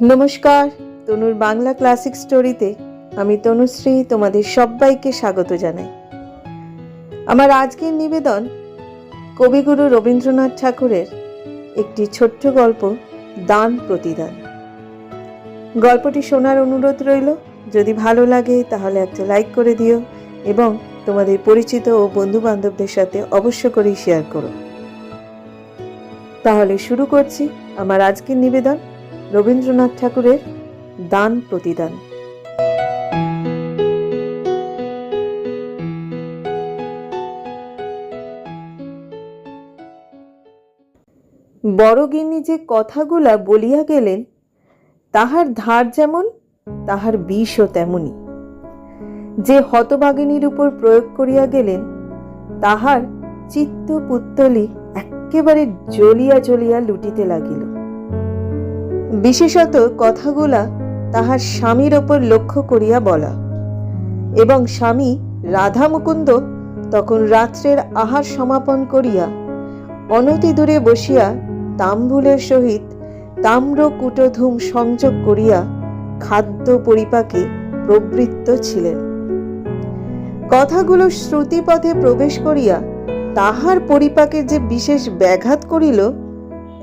নমস্কার, তনুর বাংলা ক্লাসিক স্টোরিতে আমি তনুশ্রী তোমাদের সবাইকে স্বাগত জানাই। আমার আজকের নিবেদন কবিগুরু রবীন্দ্রনাথ ঠাকুরের একটি ছোট্ট গল্প, দান প্রতিদান। গল্পটি শোনার অনুরোধ রইল, যদি ভালো লাগে তাহলে একটা লাইক করে দিও এবং তোমাদের পরিচিত ও বন্ধু বান্ধবদের সাথে অবশ্য করেই শেয়ার করো। তাহলে শুরু করছি আমার আজকের নিবেদন। রবীন্দ্রনাথ ঠাকুরের দান প্রতিদান। বড়গিন্নি যে কথাগুলা বলিয়া গেলেন, তাহার ধার যেমন, তাহার বিষও তেমনি যে হতবাগিনীর উপর প্রয়োগ করিয়া গেলেন, তাহার চিত্ত পুত্তলি একেবারে জ্বলিয়া জ্বলিয়া লুটিতে লাগিল। বিশেষত কথাগুলা তাহার স্বামীর ওপর লক্ষ্য করিয়া বলা। এবং স্বামী রাধা মুকুন্দ তখন রাত্রের আহার সমাপন করিয়া অনতি দূরে বসিয়া তাম্বুলের সহিত তাম্র কুটধূম সংযোগ করিয়া খাদ্য পরিপাকে প্রবৃত্ত ছিলেন। কথাগুলো শ্রুতিপথে প্রবেশ করিয়া তাহার পরিপাকে যে বিশেষ ব্যাঘাত করিল,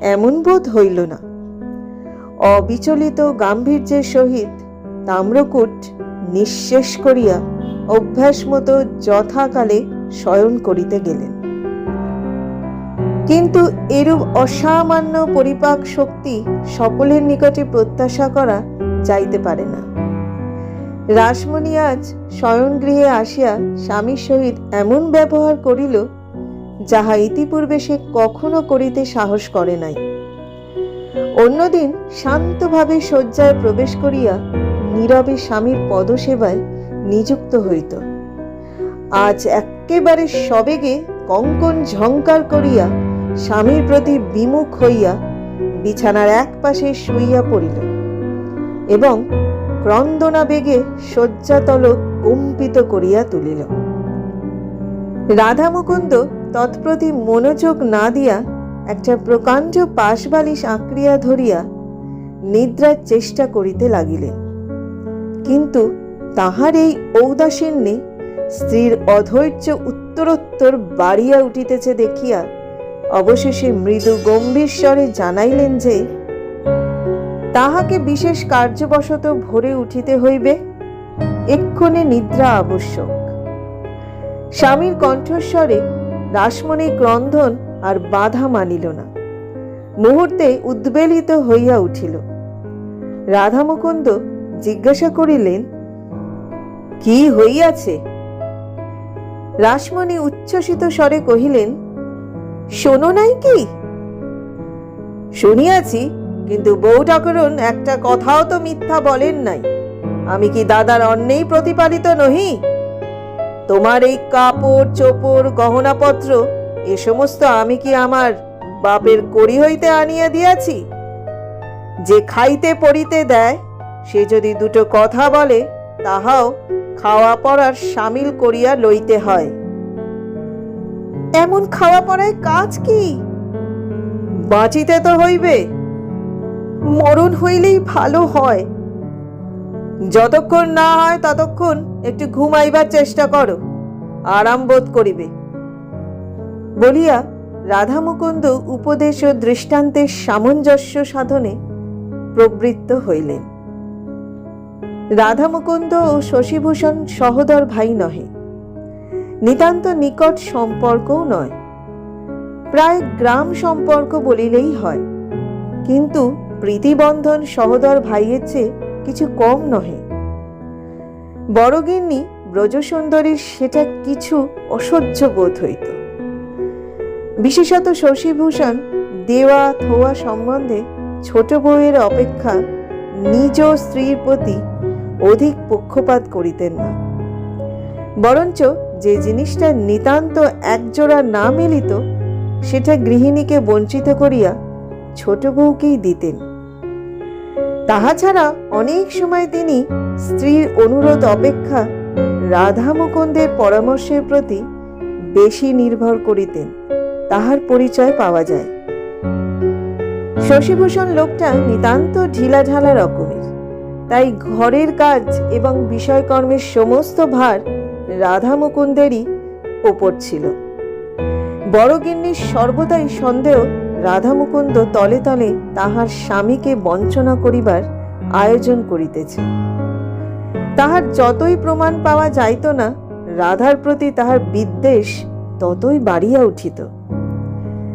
এমন বোধ হইল না। অবিচলিত গাম্ভীর্যের সহিত তাম্রকূট নিঃশেষ করিয়া অভ্যাস মতো যথাকালে শয়ন করিতে গেলেন। কিন্তু এরূপ অসামান্য পরিপাক শক্তি সকলের নিকটে প্রত্যাশা করা যাইতে পারে না। রাসমণি আজ শয়নগৃহে আসিয়া স্বামীর সহিত এমন ব্যবহার করিল, যাহা ইতিপূর্বে সে কখনো করিতে সাহস করে নাই। অন্যদিন শান্তভাবে শয্যায় প্রবেশ করিয়া নীরবে স্বামীর পদসেবায় নিযুক্ত হইত। আজ একেবারে সবেগে কঙ্কন ঝঙ্কার করিয়া স্বামীর প্রতি বিমুখ হইয়া বিছানার এক পাশে শুইয়া পড়িল এবং ক্রন্দনা বেগে শয্যাতল কম্পিত করিয়া তুলিল। রাধামুকুন্দ তৎপ্রতি মনোযোগ না দিয়া একটা প্রকাণ্ড পাশবালিশ আঁকড়িয়া ধরিয়া নিদ্রার চেষ্টা করিতে লাগিলেন কিন্তু তাহার এই ঔদাসীন্যে স্ত্রীর অধৈর্য উত্তরোত্তর বাড়িয়া উঠিতেছে দেখিয়া অবশেষে মৃদু গম্ভীর স্বরে জানাইলেন যে, তাহাকে বিশেষ কার্যবশত ভোরে উঠিতে হইবে, এক্ষণে নিদ্রা আবশ্যক। স্বামীর কণ্ঠস্বরে রাসমণি ক্রন্ধন আর বাধা মানিল না। মুহূর্তে উদ্বেলিত হইয়া উঠিল। রাধা মুকুন্দ জিজ্ঞাসা করিলেন, কি হইয়াছে? রাসমণি উচ্ছ্বসিত স্বরে কহিলেন, শোনো নাই কি? শুনিয়াছি, কিন্তু বউ ঠাকুরন একটা কথাও তো মিথ্যা বলেন নাই। আমি কি দাদার অন্যেই প্রতিপালিত নহি? তোমার এই কাপড় চোপড় গহনাপত্র এ সমস্ত আমি কি আমার বাপের কড়ি হইতে আনিয়া দিয়াছি? যে খাইতে পড়িতে দেয়, সে যদি দুটো কথা বলে, তাহাও খাওয়া পড়ার সামিল করিয়া লইতে হয়। এমন খাওয়া পড়ায় কাজ কি? বাঁচিতে তো হইবে। মরণ হইলেই ভালো হয়। যতক্ষণ না হয়, ততক্ষণ একটু ঘুমাইবার চেষ্টা করো। আরাম বোধ করিবে। বলিয়া রাধা মুকুন্দ উপদেশ ও দৃষ্টান্তের সামঞ্জস্য সাধনে প্রবৃত্ত হইলেন। রাধা মুকুন্দ ও শশীভূষণ সহদর ভাই নহে। নিতান্ত নিকট সম্পর্কও নয়। প্রায় গ্রাম সম্পর্ক বলিলেই হয়। কিন্তু প্রীতিবন্ধন সহদর ভাইয়ের চেয়ে কিছু কম নহে। বড়গিন্নি ব্রজসুন্দরীর সেটা কিছু অসহ্য বোধ হইত। বিশেষত শশীভূষণ দেওয়া থোয়া সম্বন্ধে ছোট বউয়ের অপেক্ষা নিজ স্ত্রীর প্রতি অধিক পক্ষপাত করিতেন না। বরঞ্চ যে জিনিসটা নিতান্ত একজোড়া না মিলিত, সেটা গৃহিণীকে বঞ্চিত করিয়া ছোট বউকেই দিতেন। তাহা ছাড়া অনেক সময় তিনি স্ত্রীর অনুরোধ অপেক্ষা রাধা মুকুন্দের পরামর্শের প্রতি বেশি নির্ভর করিতেন। তাহার পরিচয় পাওয়া যায়। শশীভূষণ লোকটা নিতান্ত ঢিলাঢালা রকমের। তাই ঘরের কাজ এবং বিষয়কর্মের সমস্ত ভার রাধা মুকুন্দেরই ওপর ছিল। বড় গিন্নির সর্বদাই সন্দেহ রাধা মুকুন্দ তলে তলে তাহার স্বামীকে বঞ্চনা করিবার আয়োজন করিতেছে। তাহার যতই প্রমাণ পাওয়া যাইত না, রাধার প্রতি তাহার বিদ্বেষ ততই বাড়িয়া উঠিত।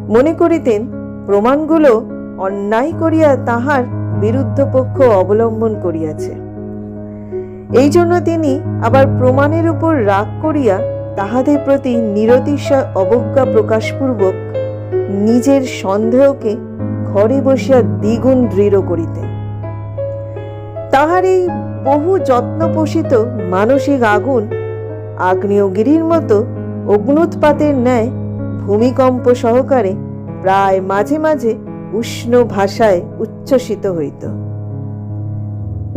মনে করিতেন, প্রমাণগুলো অন্যায় করিয়া তাহার বিরুদ্ধ পক্ষ অবলম্বন করিয়াছে। এই জন্য তিনি আবার প্রমাণের উপর রাগ করিয়া তাহাদের প্রতি নিরতিশয় অবজ্ঞা প্রকাশপূর্বক নিজের সন্দেহকে ঘরে বসিয়া দ্বিগুণ দৃঢ় করিতেন। তাহার এই বহু যত্নপোষিত মানসিক আগুন আগ্নেয়গিরির মতো অগ্নুৎপাতের ন্যায় ভূমিকম্প সহকারে প্রায় মাঝে মাঝে উষ্ণ ভাষায় উচ্ছ্বসিত হইত।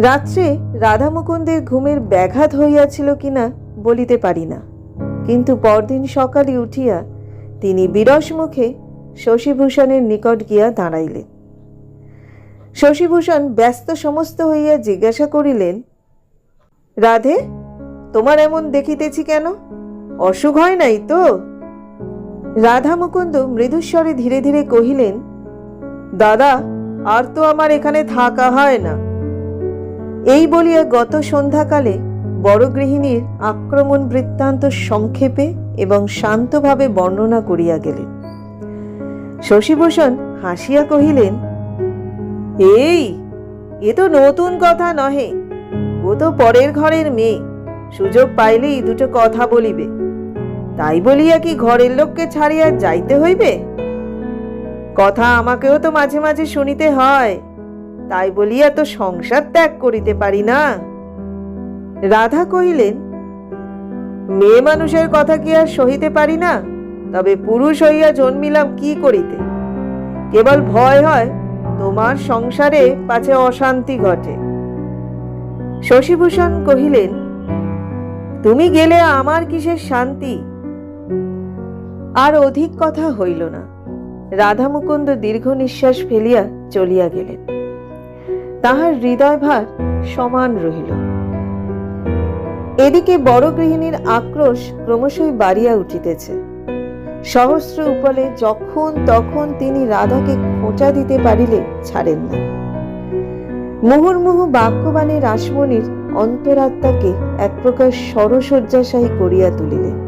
রাত্রে রাধা মুকুন্দের ঘুমের ব্যাঘাত হইয়াছিল কিনা বলিতে পারি না, কিন্তু পরদিন সকালে উঠিয়া তিনি বিরস মুখে শশীভূষণের নিকট গিয়া দাঁড়াইলেন। শশীভূষণ ব্যস্ত সমস্ত হইয়া জিজ্ঞাসা করিলেন, রাধে, তোমার এমন দেখিতেছি কেন? অসুখ হয় নাই তো? রাধা মুকুন্দ মৃদুস্বরে ধীরে ধীরে কহিলেন, দাদা, আর তো আমার এখানে থাকা হয় না। এই বলিয়া গত সন্ধ্যাকালে বড় গৃহিণীর আক্রমণ বৃত্তান্ত সংক্ষেপে এবং শান্তভাবে বর্ণনা করিয়া গেলেন। শশীভূষণ হাসিয়া কহিলেন, এই, এ তো নতুন কথা নহে। ও তো পরের ঘরের মেয়ে। সুযোগ পাইলেই দুটো কথা বলিবে। তাই বলিয়া কি ঘরের লোককে ছাড়িয়া যাইতে হইবে? কথা আমাকেও তো মাঝে মাঝে শুনিতে হয়, তাই বলিয়া তো সংসার ত্যাগ করিতে পারি না। রাধা কহিলেন, মেয়ে মানুষের কথা কি আর সহিতে পারি না, তবে পুরুষ হইয়া জন্মিলাম কি করিতে? কেবল ভয় হয়, তোমার সংসারে পাছে অশান্তি ঘটে। শশীভূষণ কহিলেন, তুমি গেলে আমার কিসের শান্তি? আর অধিক কথা হইল না। রাধা মুকুন্দ দীর্ঘ নিঃশ্বাস ফেলিয়া চলিয়া গেলেন। তাহার হৃদয় ভার সমান রহিল। এদিকে বড় গৃহিণীর আক্রোশ ক্রমশই বাড়িয়া উঠিতেছে। সহস্র উপলে যখন তখন তিনি রাধাকে খোঁচা দিতে পারিলে ছাড়েন না। মুহুর্মুহু বাক্যবাণী রাসমণির অন্তরাত্মাকে এক প্রকার সরশয্যাশায়ী করিয়া তুলিলেন।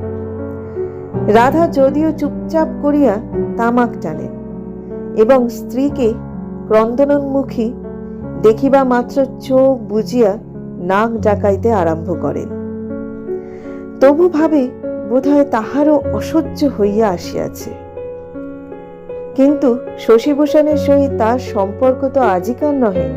রাধা যদিও চুপচাপ করিয়া তামাক টানে এবং স্ত্রীকে ক্রন্দনোন্মুখী দেখিবা মাত্র চোখ বুঝিয়া নাক ডাকাইতে আরম্ভ করেন। তবু ভাবে বোধহয় তাহারও অসহ্য হইয়া আসিয়াছে। কিন্তু শশীভূষণের সহিত তার সম্পর্ক তো আজিকার নহে।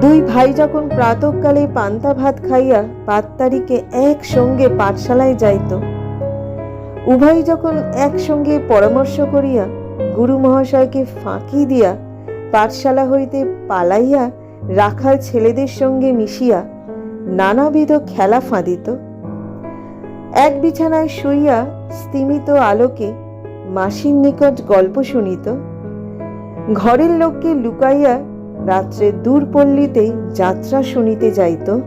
দুই ভাই যখন প্রাতকালে পান্তা ভাত খাইয়া পাত্তারিকে একসঙ্গে পাঠশালায় যাইত উভয় যখন একসঙ্গে পরামর্শ করিয়া গুরু মহাশয়কে ফাঁকি দিয়া পাঠশালা হইতে পালাইয়া রাখাল ছেলেদের সঙ্গে মিশিয়া নানাবিধ খেলা ফাঁদিত। এক বিছানায় শুইয়া স্তিমিত আলোকে মাসির নিকট গল্প শুনিত। ঘরের লোককে লুকাইয়া রাত্রে দূরপল্লীতে যাত্রা শুনিতে যাইত।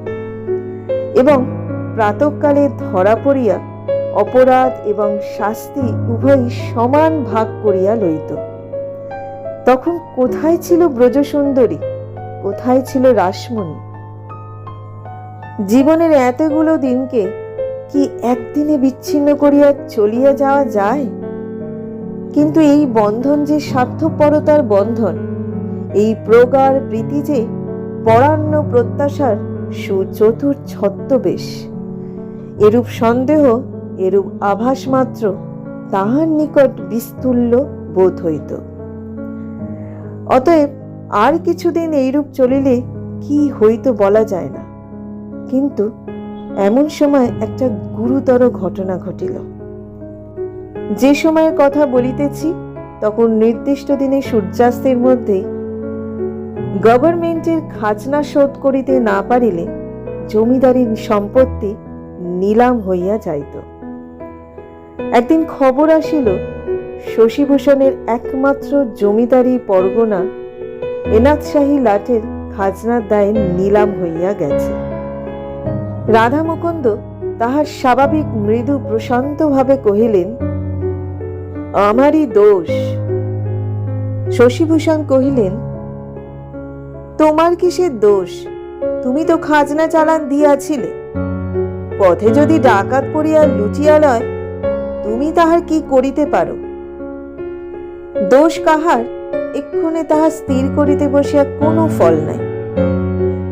এবং প্রাতকালে ধরা পড়িয়া অপরাধ এবং শাস্তি উভয়ই সমান ভাগ করিয়া লইত। তখন কোথায় ছিল ব্রজসুন্দরী? কোথায় ছিল রাসমণি? জীবনের এতগুলো দিনকে কি একদিনে বিচ্ছিন্ন করিয়া চলিয়া যাওয়া যায়? কিন্তু এই বন্ধন যে স্বার্থপরতার বন্ধন, এই প্রগাঢ় প্রীতি যে পরান্ন প্রত্যাশার সুচতুর ছত্রবেশ, এরূপ সন্দেহ এরূপ আভাস মাত্র তাহার নিকট বিস্তুল্য বোধ হইত। অতএব আর কিছুদিন এইরূপ চলিলে কি হইতো বলা যায় না। কিন্তু এমন সময় একটা গুরুতর ঘটনা ঘটিল। যে সময়ের কথা বলিতেছি, তখন নির্দিষ্ট দিনে সূর্যাস্তের মধ্যেই গভর্নমেন্টের খাজনা শোধ করিতে না পারিলে জমিদারির সম্পত্তি নিলাম হইয়া যাইত। একদিন খবর আসিল, শশীভূষণের একমাত্র জমিদারি পরগনা এনাথশাহী লাটের খাজনার দায়ে নিলাম হইয়া গেছে। রাধা মুকুন্দ তাহার স্বাভাবিক মৃদু প্রশান্তভাবে কহিলেন, আমারই দোষ। শশীভূষণ কহিলেন, তোমার কিসের দোষ? তুমি তো খাজনা চালান দিয়াছিলে। পথে যদি ডাকাত পড়িয়া লুটিয়া লয় তুমি তাহার কি করিতে পারো? দোষ কাহার? এক্ষণে তাহা স্থির করিতে বসিয়া কোনো ফল নাই।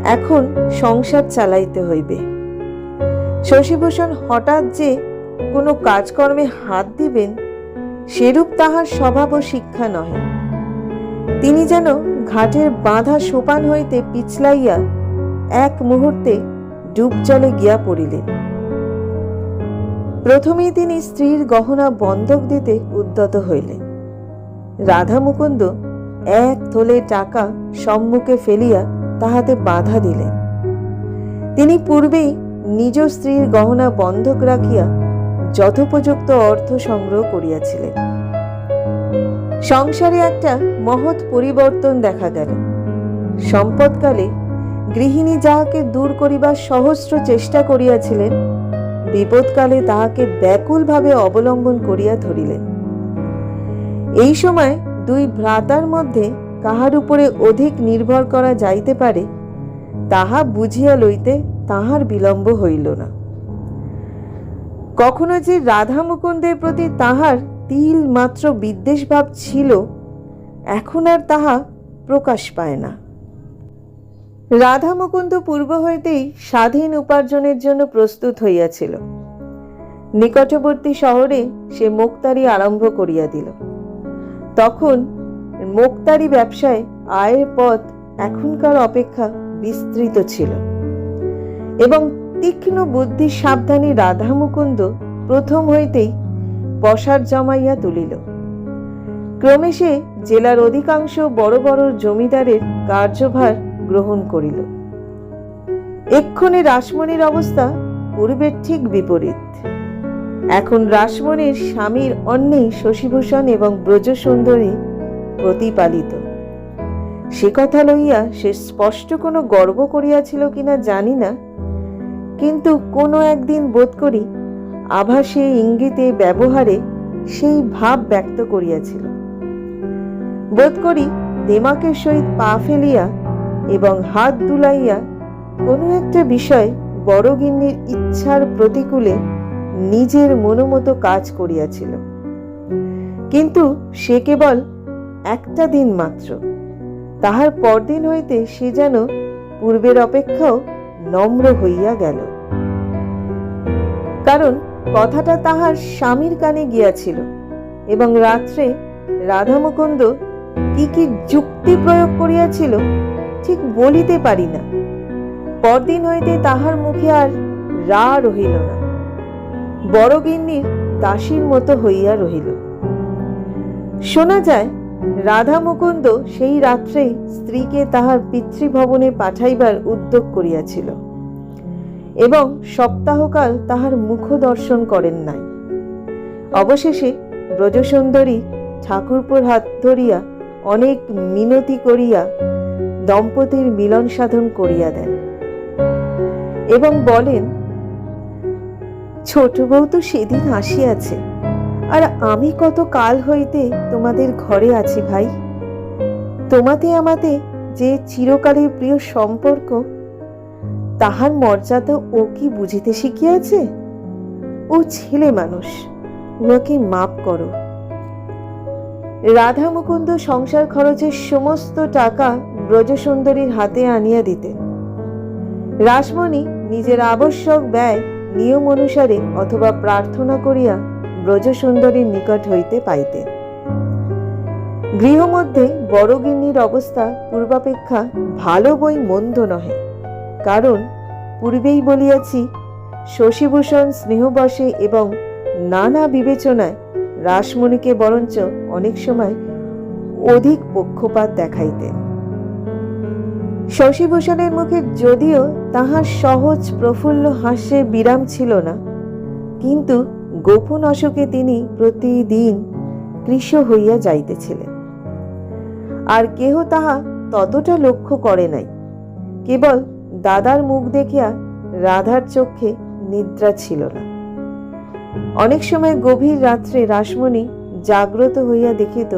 এখন সংসার চালাইতে হইবে। শশীভূষণ হঠাৎ যে কোনো কাজকর্মে হাত দিবেন, সেরূপ তাহার স্বভাব ও শিক্ষা নহে। তিনি যেন ঘাটের বাঁধা সোপান হইতে পিছলাইয়া এক মুহূর্তে ডুব জলে গিয়া পড়িলেন। প্রথমেই তিনি স্ত্রীর গহনা বন্ধক দিতে উদ্যত হইলেন। রাধা মুকুন্দ এক থলে টাকা সম্মুখে ফেলিয়া তাহাতে বাধা দিলেন। তিনি পূর্বেই নিজ স্ত্রীর গহনা বন্ধক রাখিয়া যথোপযুক্ত অর্থ সংগ্রহ করিয়াছিলেন। সংসারে একটা মহৎ পরিবর্তন দেখা গেল। সম্পদকালে গৃহিণী যাহাকে দূর করিবার সহস্র চেষ্টা করিয়াছিলেন বিপদকালে তাহাকে ব্যাকুলভাবে অবলম্বন করিয়া ধরিলেন। এই সময় দুই ভ্রাতার মধ্যে কাহার উপরে অধিক নির্ভর করা যাইতে পারে, তাহা বুঝিয়া লইতে তাহার বিলম্ব হইল না। কখনো যে রাধা মুকুন্দের প্রতি তাহার তিল মাত্র বিদ্বেষ ভাব ছিল, এখন আর তাহা প্রকাশ পায় না। রাধা মুকুন্দ পূর্ব হইতেই স্বাধীন উপার্জনের জন্য প্রস্তুত হইয়াছিল। নিকটবর্তী শহরে সে মুক্তারি আরম্ভ করিয়া দিল। তখন মুক্তারি ব্যবসায় আয়ের পথ এখনকার অপেক্ষা বিস্তৃত ছিল এবং তীক্ষ্ণ বুদ্ধি সাবধানী রাধা মুকুন্দ প্রথম হইতেই পসার জমাইয়া তুলিল। ক্রমে সে জেলার অধিকাংশ বড় বড় জমিদারের কার্যভার গ্রহণ করিল। এক্ষণে রাসমণির অবস্থা পূর্বের ঠিক বিপরীত। এখন রাসমণির স্বামীর অন্নেই শশীভূষণ এবং ব্রজসুন্দরী প্রতিপালিত। সে কথা লইয়া সে স্পষ্ট কোনো গর্ব করিয়াছিল কিনা জানি না, কিন্তু কোনো একদিন বোধ করি আভাসে ইঙ্গিতে, ব্যবহারে সেই ভাব ব্যক্ত করিয়াছিল। বোধ করি দেমাকের সহিত পা ফেলিয়া এবং হাত দুলাইয়া কোনো একটা বিষয় বড়গিন্নির ইচ্ছার প্রতিকূলে নিজের মনোমতো কাজ করিয়াছিল। কিন্তু সে কেবল একটা দিন মাত্র। তাহার পরদিন হইতে সে যেন পূর্বের অপেক্ষাও নম্র হইয়া গেল। কারণ কথাটা তাহার স্বামীর কানে গিয়াছিল এবং রাত্রে রাধামুকুন্দ কি কি যুক্তি প্রয়োগ করিয়াছিল ঠিক বলিতে পারি না। পরদিন হইতে তাহার মুখে আর রা রহিল না। বড়গিন্নির দাসীর মতো হইয়া রহিল। শোনা যায়, রাধা মুকুন্দ সেই রাত্রেই স্ত্রীকে তাহার পিতৃভবনে পাঠাইবার উদ্যোগ করিয়াছিল এবং সপ্তাহকাল তাহার মুখ দর্শন করেন নাই। অবশেষে ব্রজসুন্দরী ঠাকুরপুর হাত ধরিয়া অনেক মিনতি করিয়া দম্পতির মিলন সাধন করিয়া দেন। এবং বলেন, ছোট বউ তো সেদিন আসিয়াছে। আর আমি কত কাল হইতে তোমাদের ঘরে আছি ভাই। তোমাতে আমাতে যে চিরকালের প্রিয় সম্পর্ক, তাহার মর্যাদা ও কি বুঝিতে শিখিয়াছে? ও ছেলে মানুষ, উহাকে মাপ করো। রাধা মুকুন্দ সংসার খরচের সমস্ত টাকা ব্রজসুন্দরীর হাতে আনিয়া দিতেন রাসমণি নিজের আবশ্যক ব্যয় নিয়ম অনুসারে অথবা প্রার্থনা করিয়া ব্রজসুন্দরীর নিকট হইতে পাইতেন গৃহমধ্যে বড়গিন্নির অবস্থা পূর্বাপেক্ষা ভালো বই মন্দ নহে। কারণ পূর্বেই বলিয়াছি, শশীভূষণ স্নেহবশে এবং নানা বিবেচনায় রাসমণিকে বরঞ্চ অনেক সময় অধিক পক্ষপাত দেখাইতেন। শশীভূষণের মুখে যদিও তাহার সহজ প্রফুল্ল হাস্যে বিরাম ছিল না, কিন্তু গোপন অসুখে তিনি প্রতিদিন কৃষ হইয়া যাইতেছিলেন। আর কেহ তাহা ততটা লক্ষ্য করে নাই, কেবল দাদার মুখ দেখিয়া রাধার চোখে নিদ্রা ছিল না। অনেক সময় গভীর রাত্রে রাসমণি জাগ্রত হইয়া দেখিত,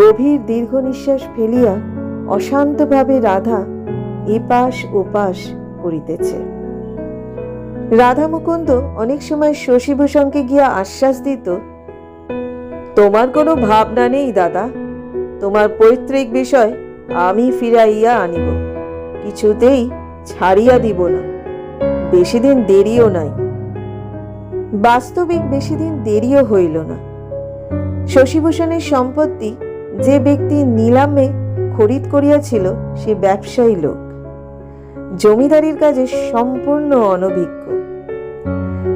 গভীর দীর্ঘ নিঃশ্বাস ফেলিয়া অশান্তভাবে রাধা এপাশ ওপাশ করিতেছে। রাধা মুকুন্দ অনেক সময় শশীভূষণকে গিয়া আশ্বাস দিত, তোমার কোনো ভাবনা নেই দাদা, তোমার পৈতৃক বিষয় আমি ফিরাইয়া আনিব, কিছুতেই ছাড়িয়া দিব না, বেশি দিন দেরিও নাই। বাস্তবিক বেশি দিন দেরিও হইল না। শশীভূষণের সম্পত্তি যে ব্যক্তি নিলামে খরিদ করিয়াছিল, সে ব্যবসায়ী লোক। জমিদারির কাজে সম্পূর্ণ অনভিজ্ঞ।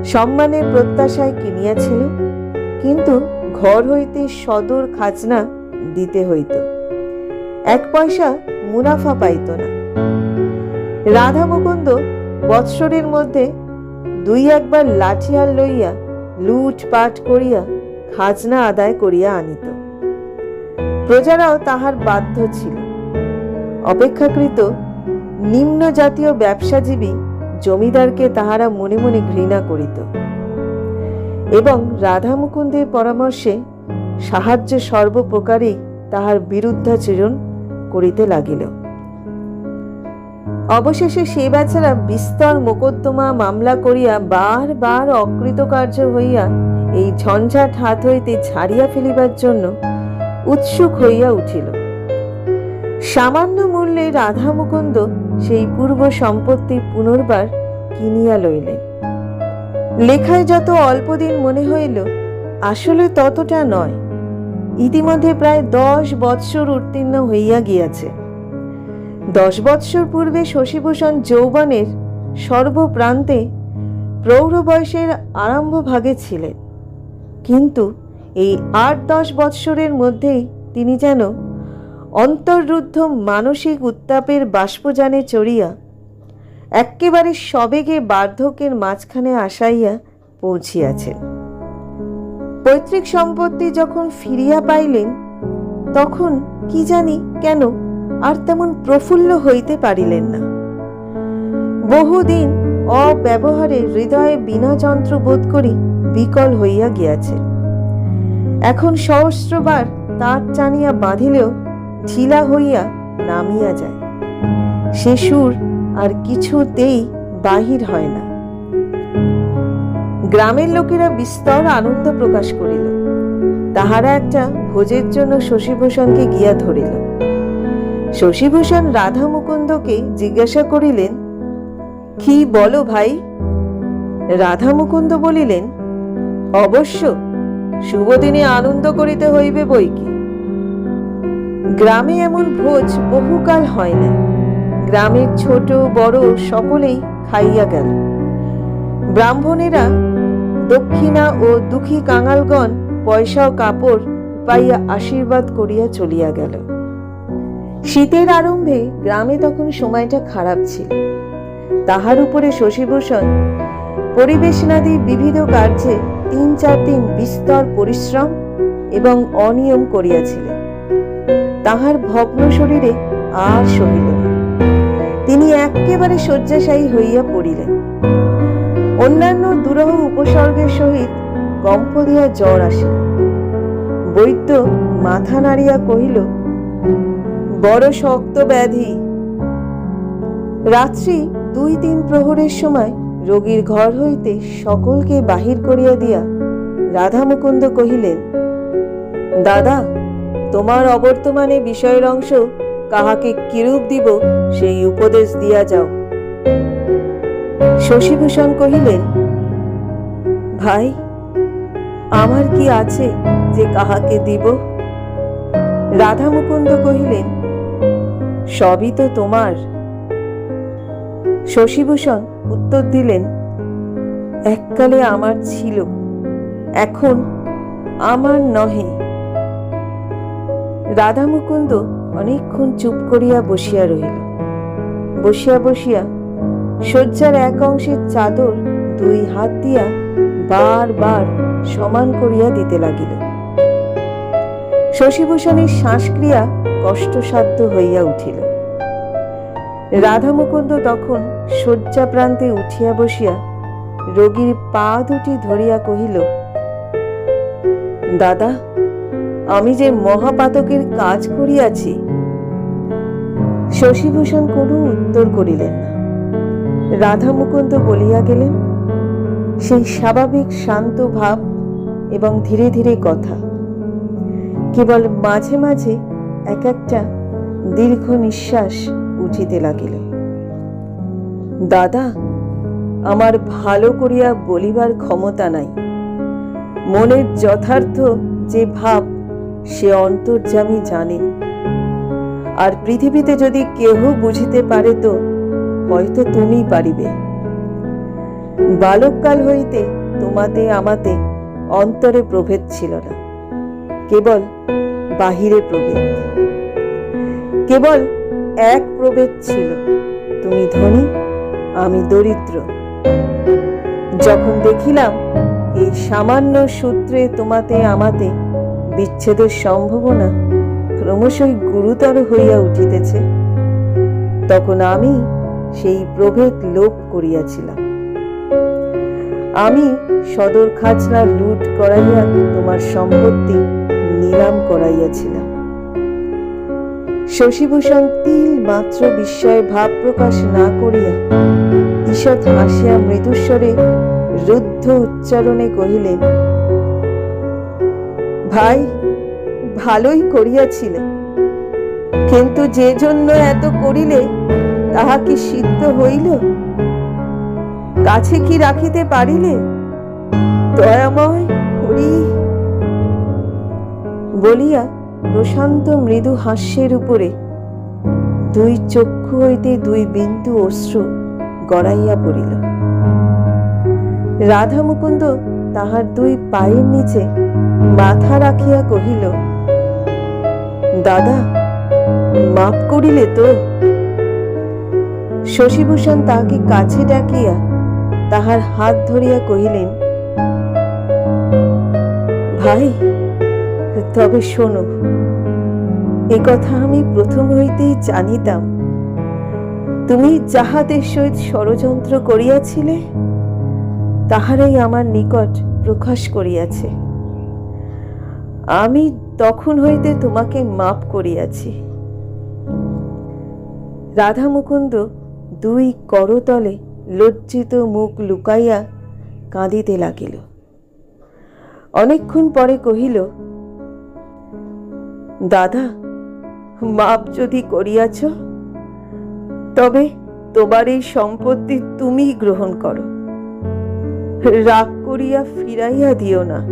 সম্মানের প্রত্যাশায় কিনিয়াছিল, কিন্তু ঘর হইতে সদর খাজনা দিতে হইত। এক পয়সা মুনাফা পাইত না। রাধা মুকুন্দ বৎসরের মধ্যে দুই একবার লাঠিয়াল লইয়া লুটপাট করিয়া খাজনা আদায় করিয়া আনিত। প্রজারাও তাহার বাধ্য ছিল। অপেক্ষাকৃত নিম্ন জাতীয় ব্যবসাজীবী জমিদারকে তাহারা মনে মনে ঘৃণা করিত। এবং রাধা মুকুন্দের পরামর্শে সাহায্য সর্বপ্রকারেই তাহার বিরুদ্ধাচরণ করিতে লাগিল। অবশেষে সে বেচারা বিস্তর মোকদ্দমা মামলা করিয়া বার বার অকৃতকার্য হইয়া এই ঝঞ্ঝাট হাত হইতে ছাড়িয়া ফেলিবার জন্য উৎসুক হইয়া উঠিল। সামান্য মূল্যে রাধা মুকুন্দ সেই পূর্ব সম্পত্তি পুনর্বার কিনিয়া লইলেন। লেখায় যত অল্পদিন মনে হইল, আসলে ততটা নয়। ইতিমধ্যে প্রায় দশ বৎসর উত্তীর্ণ হইয়া গিয়াছে। দশ বৎসর পূর্বে শশীভূষণ যৌবনের সর্বপ্রান্তে প্রৌঢ় বয়সের আরম্ভ ভাগে ছিলেন। কিন্তু এই আট দশ বৎসরের মধ্যেই তিনি যেন অন্তর্রুদ্ধ মানসিক উত্তাপের বাষ্পযানে চড়িয়া এক্কেবারে সবেগে বার্ধক্যের মাঝখানে আসাইয়া পৌঁছিয়াছেন। পৈতৃক সম্পত্তি যখন ফিরিয়া পাইলেন, তখন কি জানি কেন আর তেমন প্রফুল্ল হইতে পারিলেন না। বহুদিন অব্যবহারে হৃদয়ে বিনাযন্ত্র বোধ করি বিকল হইয়া গিয়াছে। এখন সহস্রবার তার টানিয়া বাঁধিলেও ঢিলা হইয়া নামিয়া যায়। সে সুর আর কিছুতেই বাহির হয় না। গ্রামের লোকেরা বিস্তর আনন্দ প্রকাশ করিল। তাহারা একটা ভোজের জন্য শশীভূষণকে গিয়া ধরিল। শশীভূষণ রাধা মুকুন্দকে জিজ্ঞাসা করিলেন, কি বলো ভাই? রাধা মুকুন্দ বলিলেন, অবশ্য শুভদিনে আনন্দ করিতে হইবে বই কি? গ্রামে এমন ভোজ বহুকাল হয় না গ্রামের ছোট, বড় সকলেই খাইয়া গেল। ব্রাহ্মণেরা দক্ষিণা ও দুঃখী কাঙালগণ পয়সা ও কাপড় পাইয়া আশীর্বাদ করিয়া চলিয়া গেল। শীতের আরম্ভে গ্রামে তখন সময়টা খারাপ ছিল। তাহার উপরে শশীভূষণ, পরিবেশনাদি বিবিধ কার্যে তিন চার দিন বিস্তর পরিশ্রম এবং অনিয়ম করিয়াছিলেন। তাহার ভগ্ন শরীরে আর সহিল না। তিনি একেবারে শয্যাশায়ী হইয়া পড়িলেন। অন্যান্য দুরহ উপসর্গের সহিত কম্প দিয়া জ্বর আসিল। বৈদ্য মাথা নাড়িয়া কহিল, বড় শক্ত ব্যাধি। রাত্রি দুই তিন প্রহরের সময় রোগীর ঘর হইতে সকলকে বাহির করিয়া দিয়া রাধা মুকুন্দ কহিলেন, দাদা, তোমার অবর্তমানে বিষয়ের অংশ কাহাকে কিরূপ দিব সেই উপদেশ দিয়া যাও। শশীভূষণ কহিলেন, ভাই, আমার কি আছে যে কাহাকে দিব? রাধা মুকুন্দ কহিলেন, সবই তো তোমার। শশীভূষণ উত্তর দিলেন, এককালে আমার ছিল, এখন আমার নহে। রাধা মুকুন্দ অনেকক্ষণ চুপ করিয়া বসিয়া রহিল। বসিয়া বসিয়া শয্যার এক অংশের চাদর দুই হাত দিয়া বার বার সমান করিয়া দিতে লাগিল। শশীভূষণের শ্বাসক্রিয়া কষ্টসাধ্য হইয়া উঠিল। রাধা মুকুন্দ তখন শয্যা প্রান্তে উঠিয়া বসিয়া রোগীর পা দুটি ধরিয়া কহিল, দাদা, আমি যে মহাপাতকের কাজ করিয়াছি, শশীভূষণ কোনো উত্তর করিলেন না রাধা মুকুন্দ বলিয়া গেলেন, সেই স্বাভাবিক শান্ত ভাব এবং ধীরে ধীরে কথা। কেবল মাঝে মাঝে এক একটা দীর্ঘ নিঃশ্বাস উঠিতে লাগিল। দাদা, আমার ভালো করিয়া বলিবার ক্ষমতা নাই। মনের যথার্থ যে ভাব, সে অন্তর্যামী জানেন আর পৃথিবীতে যদি কেহ বুঝিতে পারে তো, হয়তো তুমি পারিবে। বালককাল হইতে তোমাতে আমাতে অন্তরে প্রভেদ ছিল না। কেবল বাহিরে প্রভেদ। কেবল এক প্রভেদ ছিল। তুমি ধনী, আমি দরিদ্র। যখন দেখিলাম এই সামান্য সূত্রে তোমাতে আমাতে বিচ্ছেদের সম্ভাবনা ক্রমশই গুরুতর হইয়া উঠিতেছে, তখন আমি সেই প্রভেদ লোপ করিয়াছিলাম। আমি সদর খাজনা লুট করাইয়া তোমার সম্পত্তি নিলাম করাইয়াছিলাম। শশীভূষণ তিল মাত্র বিস্ময়ে ভাব প্রকাশ না করিয়া ঈষৎ হাসিয়া মৃদুস্বরে রুদ্ধ উচ্চারণে কহিলেন, ভাই, ভালোই করিয়াছিলে। কিন্তু যে জন্য এত করিলে, তাহা কি সিদ্ধ হইল? কাছে কি রাখিতে পারিলে? দয়াময় হরি। বলিয়া প্রশান্ত মৃদু হাস্যের উপরে দুই চক্ষু হইতে দুই বিন্দু অশ্রু গড়াইয়া পড়িল। রাধা মুকুন্দ তাহার দুই পায়ের নিচে মাথা রাখিয়া কহিল, দাদা, মাপ করিলে তো? শশীভূষণ তাহাকে কাছে ডাকিয়া তাহার হাত ধরিয়া কহিলেন, ভাই তবে শোনো, এ কথা আমি প্রথম হইতেই জানিতাম। তুমি যাহাদের সহিত ষড়যন্ত্র করিয়াছিলে, তাহারাই আমার নিকট প্রকাশ করিয়াছে। আমি তখন হইতে তোমাকে মাপ করিয়াছি। রাধা মুকুন্দ দুই করতলে লজ্জিত মুখ লুকাইয়া কাঁদিতে লাগিল। অনেকক্ষণ পরে কহিল দাদা, মাপ যদি করিয়াছ, তবে তোমার এই সম্পত্তি তুমি গ্রহণ করো। রাগ করিয়া ফিরাইয়া দিও না।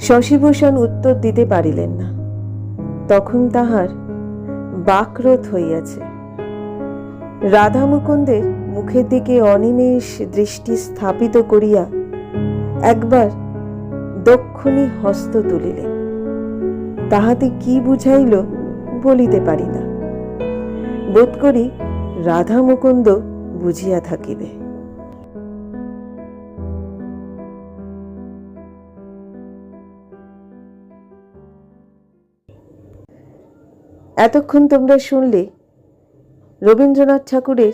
শশীভূষণ উত্তর দিতে পারিলেন না। তখন তাহার বাকরোধ হইয়াছে। রাধা মুকুন্দের মুখের দিকে অনিমেষ দৃষ্টি স্থাপিত করিয়া একবার দক্ষিণী হস্ত তুলিলেন। তাহাতে কি বুঝাইল বলিতে পারি না। বোধ করি রাধা মুকুন্দ বুঝিয়া থাকিবে। এতক্ষণ তোমরা শুনলে রবীন্দ্রনাথ ঠাকুরের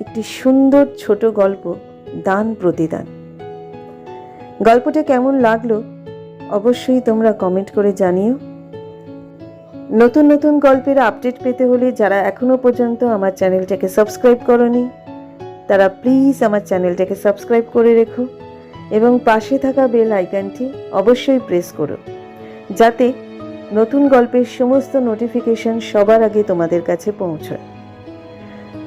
একটি সুন্দর ছোট গল্প, দান প্রতিদান। গল্পটা কেমন লাগল অবশ্যই তোমরা কমেন্ট করে জানিও। নতুন নতুন গল্পের আপডেট পেতে হলে যারা এখনও পর্যন্ত আমার চ্যানেলটাকে সাবস্ক্রাইব করনি, তারা প্লিজ আমার চ্যানেলটাকে সাবস্ক্রাইব করে রেখো এবং পাশে থাকা বেল আইকনটি অবশ্যই প্রেস করো, যাতে নতুন গল্পের সমস্ত নোটিফিকেশন সবার আগে তোমাদের কাছে পৌঁছয়।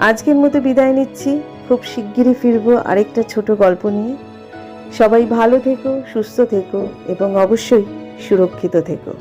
আজকের মতো বিদায় নিচ্ছি, খুব শিগগিরই ফিরবো আরেকটা ছোট গল্প নিয়ে। সবাই ভালো থেকো সুস্থ থেকো এবং অবশ্যই সুরক্ষিত থেকো।